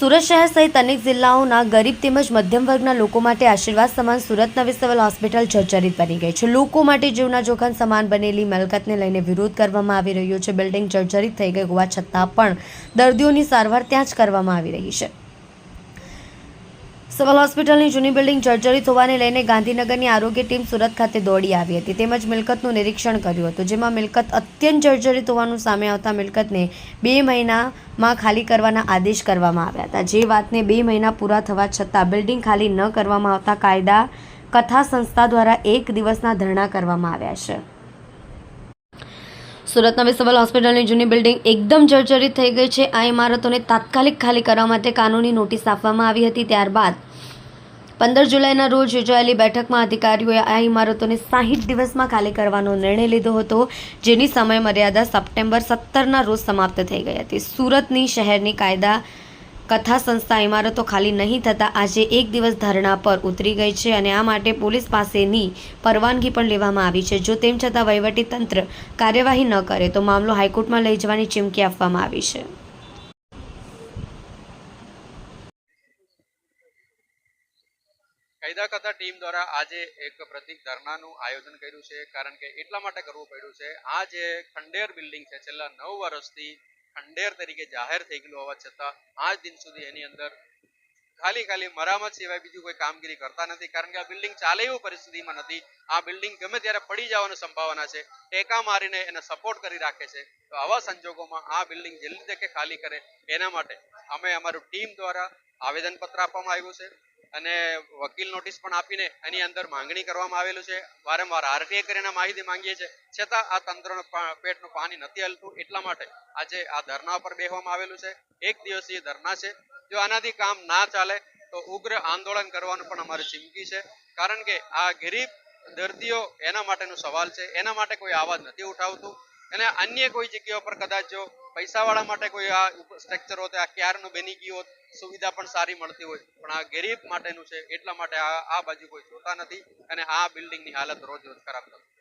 સુરત શહેર સહિત અનેક જિલ્લાઓના ગરીબ તેમજ મધ્યમ વર્ગના લોકો માટે આશીર્વાદ સમાન સુરત નવી સિવિલ હોસ્પિટલ જર્જરિત બની ગઈ છે. લોકો માટે જીવના જોખમ સમાન બનેલી મિલકતને લઈને વિરોધ કરવામાં આવી રહ્યો છે. બિલ્ડિંગ જર્જરિત થઈ ગઈ હોવા છતાં પણ દર્દીઓની સારવાર ત્યાં જ કરવામાં આવી રહી છે. સિવિલ હોસ્પિટલની જૂની બિલ્ડિંગ જર્જરિત હોવાને લઈને ગાંધીનગરની આરોગ્ય ટીમ સુરત ખાતે દોડી આવી હતી. તેમજ મિલકતનું નિરીક્ષણ કર્યું હતું, જેમાં મિલકત અત્યંત જર્જરિત હોવાનું સામે આવતા મિલકતને બે મહિનામાં ખાલી કરવાના આદેશ કરવામાં આવ્યા હતા. જે વાતને બે મહિના પૂરા થવા છતાં બિલ્ડિંગ ખાલી ન કરવામાં આવતા કાયદા કથા સંસ્થા દ્વારા એક દિવસના ધરણા કરવામાં આવ્યા છે. સુરતના નવી સિવિલ હોસ્પિટલની જૂની બિલ્ડિંગ એકદમ જર્જરિત થઈ ગઈ છે. આ ઇમારતોને તાત્કાલિક ખાલી કરવા માટે કાનૂની નોટિસ આપવામાં આવી હતી. ત્યારબાદ પંદર જુલાઈના રોજ યોજાયેલી બેઠકમાં અધિકારીઓએ આ ઇમારતોને સાહીઠ દિવસમાં ખાલી કરવાનો નિર્ણય લીધો હતો, જેની સમય મર્યાદા સપ્ટેમ્બર સત્તરના રોજ સમાપ્ત થઈ ગઈ હતી. સુરતની શહેરની કાયદા કથા સંસ્થા ઇમારતો ખાલી નહીં થતાં આજે એક દિવસ ધરણા પર ઉતરી ગઈ છે અને આ માટે પોલીસ પાસેની પરવાનગી પણ લેવામાં આવી છે. જો તેમ છતાં વહીવટી તંત્ર કાર્યવાહી ન કરે તો મામલો હાઈકોર્ટમાં લઈ જવાની ચીમકી આપવામાં આવી છે. કાયદા કરતા ટીમ દ્વારા આજે એક પ્રતિક ધરણાનું આયોજન કર્યું છે, કારણ કે એટલા માટે કરવું પડ્યું છે. આ જે ખંડેર બિલ્ડિંગ છે, છેલ્લા નવ વર્ષથી ખંડેર તરીકે જાહેર થઈ ગયેલું હોવા છતાં, આજ દિન સુધી એની અંદર ખાલી ખાલી મરામત સિવાય બીજું કોઈ કામગીરી કરતા નથી, કારણ કે આ બિલ્ડિંગ ચાલે એવું પરિસ્થિતિમાં નથી. આ બિલ્ડિંગ ગમે ત્યારે પડી જવાની સંભાવના છે, ટેકા મારીને એને સપોર્ટ કરી રાખે છે. તો આવા સંજોગોમાં આ બિલ્ડિંગ જલ્દી તકે ખાલી કરે, એના માટે અમે અમારું ટીમ દ્વારા આવેદનપત્ર આપવામાં આવ્યું છે. અને વકીલ નોટિસ પણ આપીને એની અંદર માંગણી કરવામાં આવેલું છે. વારંવાર આરટીએ કરીને માહિતી માંગીએ છીએ. છતાં આ તંત્રનું પેટનું પાણી નથી હલતું એટલા માટે આજે આ ધરના પર બેહવામાં આવેલું છે. એક દિવસીય ધરના છે. જો આનાથી કામ ના ચાલે તો ઉગ્ર આંદોલન કરવાનું પણ અમારી ચીમકી છે. કારણ કે આ ગરીબ દર્દીઓ એના માટેનો સવાલ છે. એના માટે કોઈ આવાજ નથી ઉઠાવતું. અને અન્ય કોઈ જગ્યાઓ પર કદાચ જો પૈસાવાળા માટે કોઈ આ સ્ટ્રક્ચર હોત, આ ક્યારનું બની ગયું હોત, સુવિધા પણ સારી મળતી હોય. પણ આ ગરીબ માટેનું છે, એટલા માટે આ આ બાજુ કોઈ જોતા નથી અને આ બિલ્ડિંગની હાલત રોજ રોજ ખરાબ થતી